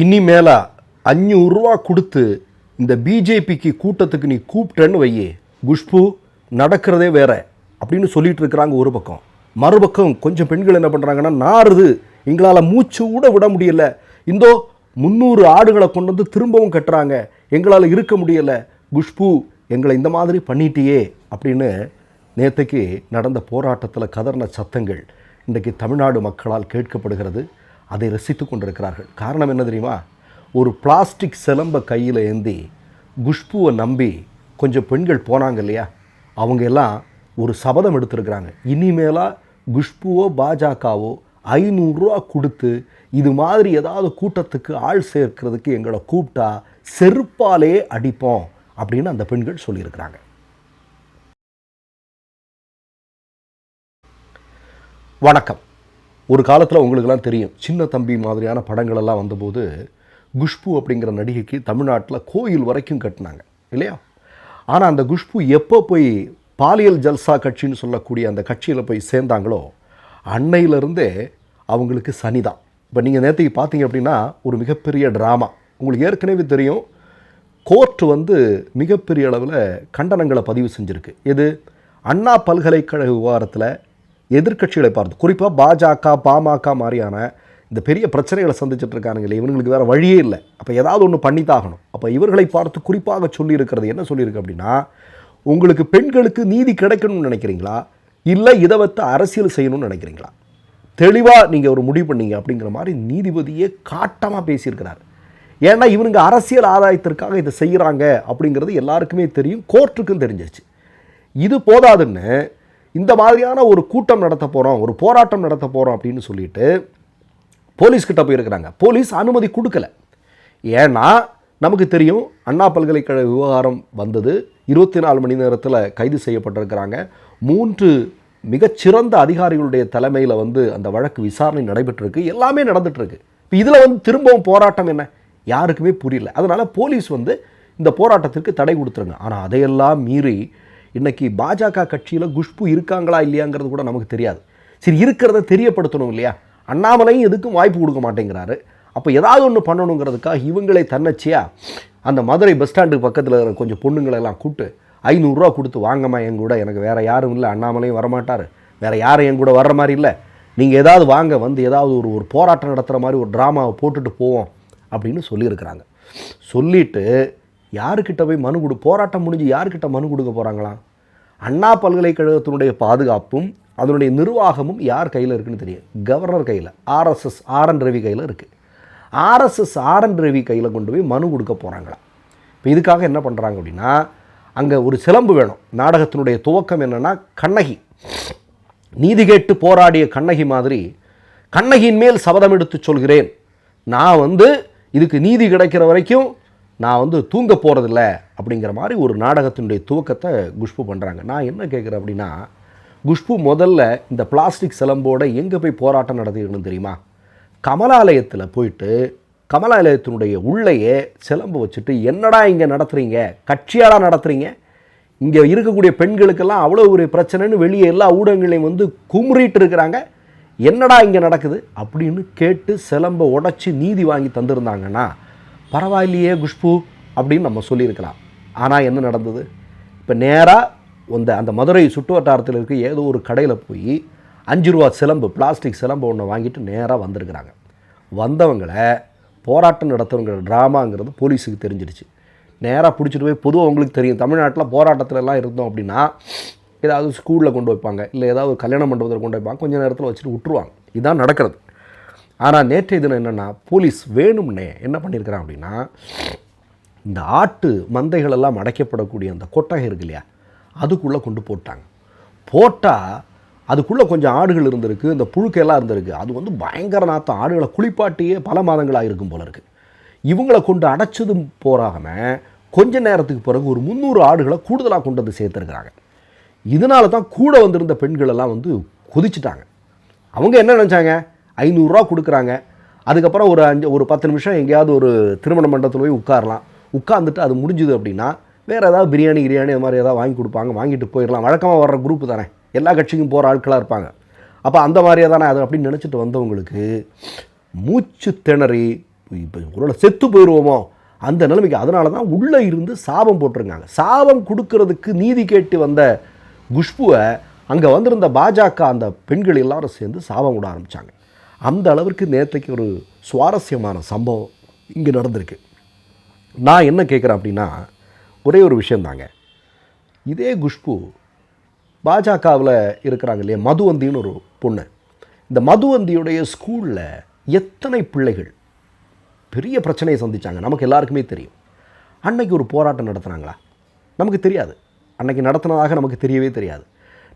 இனிமேலா அஞ்சூறுரூவா கொடுத்து இந்த பிஜேபிக்கு கூட்டத்துக்கு நீ கூப்பிட்டேன்னு வையே. குஷ்பு நடக்கிறதே வேற அப்படின்னு சொல்லிட்டு இருக்கிறாங்க ஒரு பக்கம். மறுபக்கம் கொஞ்சம் பெண்கள் என்ன பண்ணுறாங்கன்னா நாறுது. எங்களால் மூச்சு கூட விட முடியல. இந்தோ முந்நூறு ஆடுகளை கொண்டு வந்து திரும்பவும் கட்டுறாங்க. எங்களால் இருக்க முடியலை. குஷ்பு எங்களை இந்த மாதிரி பண்ணிட்டியே. அப்படின்னு நேற்றுக்கு நடந்த போராட்டத்தில் கதர்ன சத்தங்கள் இன்றைக்கு தமிழ்நாடு மக்களால் கேட்கப்படுகிறது. அதை ரசித்து கொண்டிருக்கிறார்கள். காரணம் என்ன தெரியுமா? ஒரு பிளாஸ்டிக் சிலம்பை கையில் ஏந்தி குஷ்புவை நம்பி கொஞ்சம் பெண்கள் போனாங்க இல்லையா? அவங்க எல்லாம் ஒரு சபதம் எடுத்திருக்கிறாங்க. இனிமேலாக குஷ்புவோ பாஜகவோ ஐநூறுரூவா கொடுத்து இது மாதிரி ஏதாவது கூட்டத்துக்கு ஆள் சேர்க்கிறதுக்கு எங்களை கூப்பிட்டா செருப்பாலே அடிப்போம் அப்படின்னு அந்த பெண்கள் சொல்லியிருக்கிறாங்க. வணக்கம். ஒரு காலத்தில் உங்களுக்கெல்லாம் தெரியும். சின்ன தம்பி மாதிரியான படங்களெல்லாம் வந்தபோது குஷ்பு அப்படிங்கிற நடிகைக்கு தமிழ்நாட்டில் கோயில் வரைக்கும் கட்டினாங்க இல்லையா? ஆனால் அந்த குஷ்பு எப்போ போய் பாலியல் ஜல்சா கட்சின்னு சொல்லக்கூடிய அந்த கட்சியில் போய் சேர்ந்தாங்களோ அன்னையிலிருந்தே அவங்களுக்கு சனிதான் இப்போ நீங்கள் நேற்றுக்கு பார்த்தீங்க அப்படின்னா ஒரு மிகப்பெரிய ட்ராமா உங்களுக்கு ஏற்கனவே தெரியும் கோர்ட் வந்து மிகப்பெரிய அளவில் கண்டனங்களை பதிவு செஞ்சுருக்கு. இது அண்ணா பல்கலைக்கழக விவகாரத்தில் எதிர்க்கட்சிகளை பார்த்து குறிப்பாக பாஜக பாமக மாதிரியான இந்த பெரிய பிரச்சனைகளை சந்திச்சுட்டு இருக்கானுங்களே இவங்களுக்கு வேறு வழியே இல்லை. அப்போ ஏதாவது ஒன்று பண்ணித்தாகணும். அப்போ இவர்களை பார்த்து குறிப்பாக சொல்லியிருக்கிறது என்ன சொல்லியிருக்கு அப்படின்னா உங்களுக்கு பெண்களுக்கு நீதி கிடைக்கணும்னு நினைக்கிறீங்களா? இல்லை இதை வைத்து அரசியல் செய்யணும்னு நினைக்கிறீங்களா? தெளிவாக நீங்கள் ஒரு முடிவு பண்ணீங்க அப்படிங்கிற மாதிரி நீதிபதியே காட்டமாக பேசியிருக்கிறார். ஏன்னா இவனுங்க அரசியல் ஆதாயத்திற்காக இதை செய்கிறாங்க அப்படிங்கிறது எல்லாருக்குமே தெரியும் கோர்ட்டுக்கும் தெரிஞ்சிருச்சு. இது போதாதுன்னு இந்த மாதிரியான ஒரு கூட்டம் நடத்த போகிறோம் ஒரு போராட்டம் நடத்த போகிறோம் அப்படின்னு சொல்லிட்டு போலீஸ்கிட்ட போயிருக்கிறாங்க. போலீஸ் அனுமதி கொடுக்கல. ஏன்னா நமக்கு தெரியும் அண்ணா பல்கலைக்கழக விவகாரம் வந்தது. இருபத்தி நாலு மணி நேரத்தில் கைது செய்யப்பட்டிருக்கிறாங்க. மூன்று மிகச்சிறந்த அதிகாரிகளுடைய தலைமையில் வந்து அந்த வழக்கு விசாரணை நடைபெற்றிருக்கு. எல்லாமே நடந்துகிட்ருக்கு இப்போ இதில் வந்து திரும்பவும் போராட்டம் என்ன? யாருக்குமே புரியல. அதனால் போலீஸ் வந்து இந்த போராட்டத்திற்கு தடை கொடுத்துருங்க. ஆனால் அதையெல்லாம் மீறி இன்றைக்கி பாஜக கட்சியில் குஷ்பு இருக்காங்களா இல்லையாங்கிறது கூட நமக்கு தெரியாது. சரி இருக்கிறத தெரியப்படுத்தணும் இல்லையா? அண்ணாமலையும் எதுக்கும் வாய்ப்பு கொடுக்க மாட்டேங்கிறாரு. அப்போ ஏதாவது ஒன்று பண்ணணுங்கிறதுக்காக இவங்களே தன்னச்சியாக அந்த மதுரை பஸ் ஸ்டாண்டுக்கு பக்கத்தில் இருக்கிற கொஞ்சம் பொண்ணுங்களை எல்லாம் கூப்பிட்டு ஐநூறுரூவா கொடுத்து வாங்கம்மா என் கூட எனக்கு வேறு யாரும் இல்லை அண்ணாமலையும் வரமாட்டார். வேறு யாரும் என் கூட வர்ற மாதிரி இல்லை. நீங்கள் ஏதாவது வாங்க வந்து ஏதாவது ஒரு ஒரு போராட்டம் நடத்துகிற மாதிரி ஒரு ட்ராமாவை போட்டுட்டு போவோம் அப்படின்னு சொல்லியிருக்கிறாங்க. சொல்லிட்டு யாருக்கிட்ட போய் மனு கொடு போராட்டம் முடிஞ்சு யாருக்கிட்ட மனு கொடுக்க போகிறாங்களாம் அண்ணா பல்கலைக்கழகத்தினுடைய பாதுகாப்பும் அதனுடைய நிர்வாகமும் யார் கையில் இருக்குன்னு தெரியும் கவர்னர் கையில் ஆர்எஸ்எஸ் ஆர்என் ரவி கையில் இருக்குது ஆர்எஸ்எஸ் ஆர்என் ரவி கையில் கொண்டு போய் மனு கொடுக்க போகிறாங்களாம் இப்போ இதுக்காக என்ன பண்ணுறாங்க அப்படின்னா அங்கே ஒரு சிலம்பு வேணும். நாடகத்தினுடைய துவக்கம் என்னென்னா கண்ணகி. நீதி கேட்டு போராடிய கண்ணகி மாதிரி கண்ணகியின் மேல் சபதம் எடுத்து சொல்கிறேன். நான் வந்து இதுக்கு நீதி கிடைக்கிற வரைக்கும் நான் வந்து தூங்க போகிறதில்ல அப்படிங்கிற மாதிரி ஒரு நாடகத்தினுடைய துவக்கத்தை குஷ்பு பண்ணுறாங்க நான் என்ன கேட்குறேன் அப்படின்னா குஷ்பு முதல்ல இந்த பிளாஸ்டிக் சிலம்போட எங்கே போய் போராட்டம் நடத்திக்கணும் தெரியுமா? கமலாலயத்தில் போயிட்டு கமலாலயத்தினுடைய உள்ளேயே சிலம்பு வச்சுட்டு என்னடா இங்கே நடத்துகிறீங்க கட்சியாடா நடத்துகிறீங்க இங்கே இருக்கக்கூடிய பெண்களுக்கெல்லாம் அவ்வளோ ஒரு பிரச்சனைன்னு வெளியே எல்லா ஊடகங்களையும் வந்து குமுறிட்டு இருக்கிறாங்க. என்னடா இங்கே நடக்குது? அப்படின்னு கேட்டு சிலம்பை உடச்சி நீதி வாங்கி தந்திருந்தாங்கன்னா பரவாயில்லையே குஷ்பு அப்படின்னு நம்ம சொல்லியிருக்கலாம். ஆனால் என்ன நடந்தது? இப்போ நேராக அந்த அந்த மதுரை சுட்டு வட்டாரத்தில் இருக்க ஏதோ ஒரு கடையில் போய் அஞ்சு ரூபா சிலம்பு பிளாஸ்டிக் சிலம்பு ஒன்று வாங்கிட்டு நேராக வந்திருக்கிறாங்க. வந்தவங்களை போராட்டம் நடத்துறவங்க ட்ராமாங்கிறது போலீஸுக்கு தெரிஞ்சிருச்சு. நேராக பிடிச்சிட்டு போய் பொதுவாக உங்களுக்கு தெரியும். தமிழ்நாட்டில் போராட்டத்திலலாம் இருந்தோம் அப்படின்னா ஏதாவது ஸ்கூலில் கொண்டு வைப்பாங்க இல்லை ஏதாவது ஒரு கல்யாண மண்டபத்தில் கொண்டு வைப்பாங்க கொஞ்சம் நேரத்தில் வச்சுட்டு விட்டுருவாங்க. இதுதான் நடக்கிறது. ஆனால் நேற்றைய தினம் என்னென்னா போலீஸ் வேணும்னே என்ன பண்ணியிருக்கிறான் அப்படின்னா இந்த ஆட்டு மந்தைகள் எல்லாம் அடைக்கப்படக்கூடிய அந்த கொட்டகை இருக்கு இல்லையா அதுக்குள்ளே கொண்டு போட்டாங்க. போட்டால் அதுக்குள்ளே கொஞ்சம் ஆடுகள் இருந்திருக்கு இந்த புழுக்கையெல்லாம் இருந்திருக்கு. அது வந்து பயங்கர நாத்தம். ஆடுகளை குளிப்பாட்டியே பல மாதங்களாக இருக்கும் போல இருக்குது இவங்களை கொண்டு அடைச்சதும் போகாமல் கொஞ்ச நேரத்துக்கு பிறகு ஒரு முந்நூறு ஆடுகளை கூடுதலாக கொண்டு வந்து சேர்த்துருக்குறாங்க. இதனால தான் கூட வந்திருந்த பெண்களெல்லாம் வந்து கொதிச்சிட்டாங்க. அவங்க என்ன நினச்சாங்க? ஐநூறுரூவா கொடுக்குறாங்க. அதுக்கப்புறம் ஒரு அஞ்சு ஒரு பத்து நிமிஷம் எங்கேயாவது ஒரு திருமண மண்டபத்தில் போய் உட்காரலாம். உட்காந்துட்டு அது முடிஞ்சுது அப்படின்னா வேறு ஏதாவது பிரியாணி கிரியாணி அது மாதிரி ஏதாவது வாங்கி கொடுப்பாங்க. வாங்கிட்டு போயிடலாம். வழக்கமாக வர்ற குரூப் தானே. எல்லா கட்சிக்கும் போகிற ஆட்களாக இருப்பாங்க. அப்போ அந்த மாதிரியே தானே அது அப்படின்னு நினச்சிட்டு வந்தவங்களுக்கு மூச்சு திணறி இப்போ ஒருவேளை செத்து போயிடுவோமோ அந்த நிலைமைக்கு அதனால தான் உள்ளே இருந்து சாபம் போட்டிருக்காங்க. சாபம் கொடுக்கறதுக்கு நீதி கேட்டு வந்த குஷ்புவை அங்கே வந்திருந்த பாஜக அந்த பெண்கள் எல்லாரும் சேர்ந்து சாபம் விட ஆரம்பித்தாங்க அந்த அளவிற்கு நேற்றைக்கு ஒரு சுவாரஸ்யமான சம்பவம் இங்கே நடந்திருக்கு. நான் என்ன கேட்குறேன் அப்படின்னா ஒரே ஒரு விஷயந்தாங்க. இதே குஷ்பு பாஜகவில் இருக்கிறாங்க இல்லையா மதுவந்தின்னு ஒரு பொண்ணு. இந்த மதுவந்தியுடைய ஸ்கூலில் எத்தனை பிள்ளைகள்? பெரிய பிரச்சனையை சந்திச்சாங்க. நமக்கு எல்லாருக்குமே தெரியும். அன்னைக்கு ஒரு போராட்டம் நடத்துனாங்களா? நமக்கு தெரியாது. அன்னைக்கு நடத்தினதாக நமக்கு தெரியவே தெரியாது.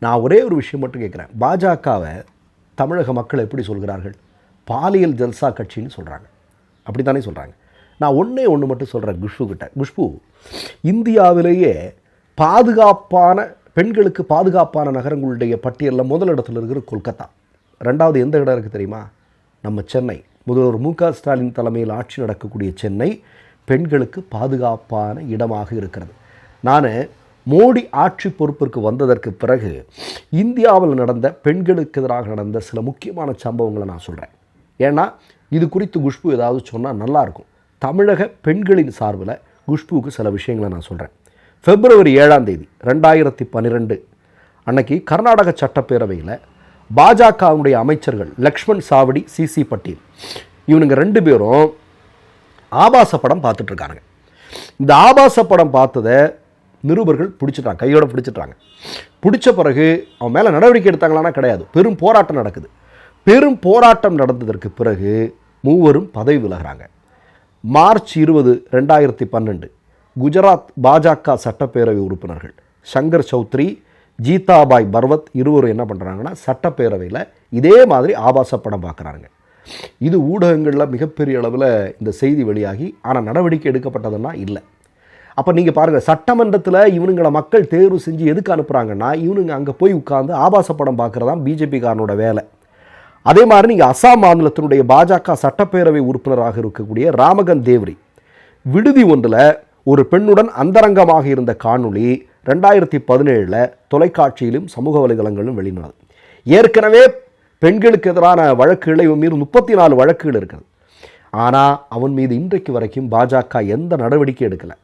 நான் ஒரே ஒரு விஷயம் மட்டும் கேட்குறேன் பாஜகவை தமிழக மக்கள் எப்படி சொல்கிறார்கள்? பாலியல் ஜல்சா கட்சின்னு சொல்கிறாங்க அப்படி தானே சொல்கிறாங்க நான் ஒன்றே ஒன்று மட்டும் சொல்கிறேன் குஷ்பு கிட்ட. குஷ்பு இந்தியாவிலேயே பாதுகாப்பான பெண்களுக்கு பாதுகாப்பான நகரங்களுடைய பட்டியலில் முதலிடத்தில் இருக்கிற கொல்கத்தா. ரெண்டாவது எந்த இடம் இருக்குது தெரியுமா? நம்ம சென்னை. முதல்வர் மு க ஸ்டாலின் தலைமையில் ஆட்சி நடக்கக்கூடிய சென்னை பெண்களுக்கு பாதுகாப்பான இடமாக இருக்கிறது. நான் மோடி ஆட்சி பொறுப்பிற்கு வந்ததற்கு பிறகு இந்தியாவில் நடந்த பெண்களுக்கு எதிராக நடந்த சில முக்கியமான சம்பவங்களை நான் சொல்கிறேன் ஏன்னா இது குறித்து குஷ்பு ஏதாவது சொன்னால் நல்லாயிருக்கும் தமிழக பெண்களின் சார்பில் குஷ்புவுக்கு சில விஷயங்களை நான் சொல்கிறேன் பிப்ரவரி ஏழாம் தேதி ரெண்டாயிரத்தி பன்னிரெண்டு அன்னைக்கு கர்நாடக சட்டப்பேரவையில் பாஜகவுடைய அமைச்சர்கள் லக்ஷ்மண் சாவடி சிசி பட்டீல் இவனுங்க ரெண்டு பேரும் ஆபாச படம் பார்த்துட்ருக்காங்க இந்த ஆபாச படம் பார்த்ததை நிருபர்கள் பிடிச்சிட்டாங்க கையோடு பிடிச்சிட்டாங்க. பிடிச்ச பிறகு அவன் மேலே நடவடிக்கை எடுத்தாங்களான்னா கிடையாது. பெரும் போராட்டம் நடக்குது. பெரும் போராட்டம் நடந்ததற்கு பிறகு மூவரும் பதவி விலகிறாங்க. மார்ச் இருபது ரெண்டாயிரத்தி பன்னெண்டு குஜராத் பாஜக சட்டப்பேரவை உறுப்பினர்கள் சங்கர் சௌத்ரி ஜீதாபாய் பர்வத் இருவரும் என்ன பண்ணுறாங்கன்னா சட்டப்பேரவையில் இதே மாதிரி ஆபாச படம் பார்க்குறாங்க இது ஊடகங்களில் மிகப்பெரிய அளவில் இந்த செய்தி வெளியாகி ஆனால் நடவடிக்கை எடுக்கப்பட்டதுன்னா இல்லை. அப்போ நீங்கள் பாருங்கள் சட்டமன்றத்தில் இவனுங்களை மக்கள் தேர்வு செஞ்சு எதுக்கு அனுப்புகிறாங்கன்னா இவனுங்க அங்கே போய் உட்காந்து ஆபாச படம் பார்க்குறதான் பிஜேபிக்காரனோட வேலை. அதே மாதிரி நீங்கள் அசாம் மாநிலத்தினுடைய பாஜக சட்டப்பேரவை உறுப்பினராக இருக்கக்கூடிய ராமகன் தேவ்ரி விடுதி ஒன்றில் ஒரு பெண்ணுடன் அந்தரங்கமாக இருந்த காணொளி ரெண்டாயிரத்தி பதினேழில் தொலைக்காட்சியிலும் சமூக வலைதளங்களிலும் வெளியினது. ஏற்கனவே பெண்களுக்கு எதிரான வழக்குகளை இவன் மீது முப்பத்தி நாலு வழக்குகள் இருக்குது. ஆனால் அவன் மீது இன்றைக்கு வரைக்கும் பாஜக எந்த நடவடிக்கை எடுக்கலை.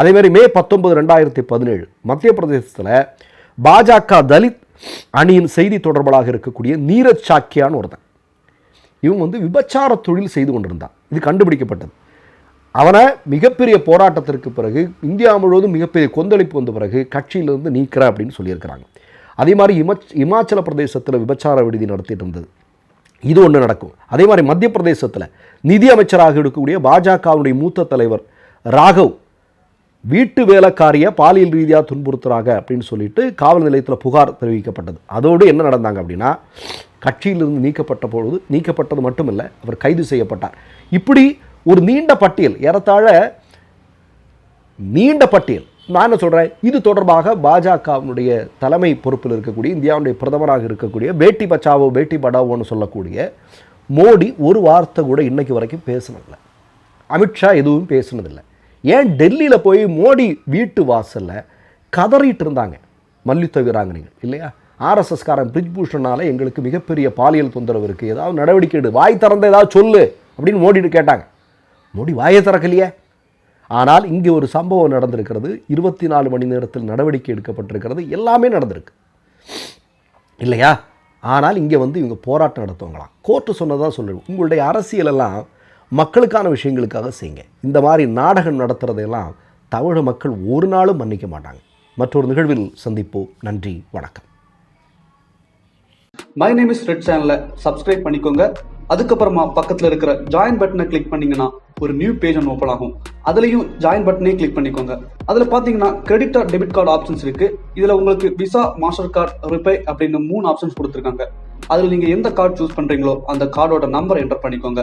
அதேமாதிரி மே பத்தொன்பது ரெண்டாயிரத்தி பதினேழு மத்திய பிரதேசத்தில் பாஜக தலித் அணியின் செய்தி தொடர்பாளாக இருக்கக்கூடிய நீரஜ் சாக்கியான்னு ஒருத்தன். இவன் வந்து விபச்சார தொழில் செய்து கொண்டிருந்தான். இது கண்டுபிடிக்கப்பட்டது. அவனை மிகப்பெரிய போராட்டத்திற்கு பிறகு இந்தியா முழுவதும் மிகப்பெரிய கொந்தளிப்பு வந்த பிறகு கட்சியிலிருந்து நீக்கிற அப்படின்னு சொல்லியிருக்கிறாங்க. அதே மாதிரி இமச் இமாச்சல பிரதேசத்தில் விபச்சார விடுதி நடத்திட்டு இருந்தது. இது ஒன்று நடக்கும். அதே மாதிரி மத்திய பிரதேசத்தில் நிதி அமைச்சராக இருக்கக்கூடிய பாஜகவுடைய மூத்த தலைவர் ராகவ் வீட்டு வேலைக்காரியை பாலியல் ரீதியாக துன்புறுத்துறாங்க அப்படின்னு சொல்லிட்டு காவல் நிலையத்தில் புகார் தெரிவிக்கப்பட்டது. அதோடு என்ன நடந்தாங்க அப்படின்னா கட்சியிலிருந்து நீக்கப்பட்ட பொழுது நீக்கப்பட்டது மட்டுமில்லை அவர் கைது செய்யப்பட்டார். இப்படி ஒரு நீண்ட பட்டியல் ஏறத்தாழ நீண்ட பட்டியல். நான் என்ன சொல்கிறேன் இது தொடர்பாக பாஜகவினுடைய தலைமை பொறுப்பில் இருக்கக்கூடிய இந்தியாவுடைய பிரதமராக இருக்கக்கூடிய பேட்டி பச்சாவோ பேட்டி படாவோன்னு சொல்லக்கூடிய மோடி ஒரு வார்த்தை கூட இன்றைக்கு வரைக்கும் பேசினதில்லை. அமித்ஷா எதுவும் பேசினதில்லை. ஏன் டெல்லியில் போய் மோடி வீட்டு வாசலில் கதறிட்டு இருந்தாங்க? மல்யுத்த வீராங்கனைகள் இல்லையா? ஆர்எஸ்எஸ்காரன் பிரிஜ்பூஷனால எங்களுக்கு மிகப்பெரிய பாலியல் தொந்தரவு இருக்குது ஏதாவது நடவடிக்கை எடு. வாய் திறந்த ஏதாவது சொல்லு அப்படின்னு மோடிட்டு கேட்டாங்க. மோடி வாயை திறக்கலையே. ஆனால் இங்கே ஒரு சம்பவம் நடந்திருக்கிறது. இருபத்தி நாலு மணி நேரத்தில் நடவடிக்கை எடுக்கப்பட்டிருக்கிறது. எல்லாமே நடந்திருக்கு. இல்லையா? ஆனால் இங்கே வந்து இவங்க போராட்டம் நடத்துவாங்களாம். கோர்ட்டு சொன்னதாக சொல்லணும் உங்களுடைய அரசியலெல்லாம் மக்களுக்கான விஷயங்களுக்காக செய்யுங்க. இந்த மாதிரி நாடகம் நடத்துகிறதையெல்லாம் தமிழக மக்கள் ஒரு நாளும் மன்னிக்க மாட்டாங்க. மற்றொரு நிகழ்வில் சந்திப்போம். நன்றி வணக்கம். மை நேம் இஸ் ரெட் சேனலை சப்ஸ்கிரைப் பண்ணிக்கோங்க. அதுக்கப்புறமா பக்கத்தில் இருக்கிற ஜாயின் பட்டனை கிளிக் பண்ணிங்கன்னா ஒரு நியூ பேஜ் ஒன்று ஓப்பன் ஆகும். அதுலேயும் ஜாயின் பட்டனே கிளிக் பண்ணிக்கோங்க. அதில் பார்த்தீங்கன்னா credit or debit card options இருக்கு. இதில் உங்களுக்கு விசா மாஸ்டர் கார்டு ரிப்பே அப்படின்னு மூணு ஆப்ஷன்ஸ் கொடுத்துருக்காங்க. அதில் நீங்கள் எந்த கார்டு சூஸ் பண்ணுறீங்களோ அந்த கார்டோட நம்பர் என்டர் பண்ணிக்கோங்க.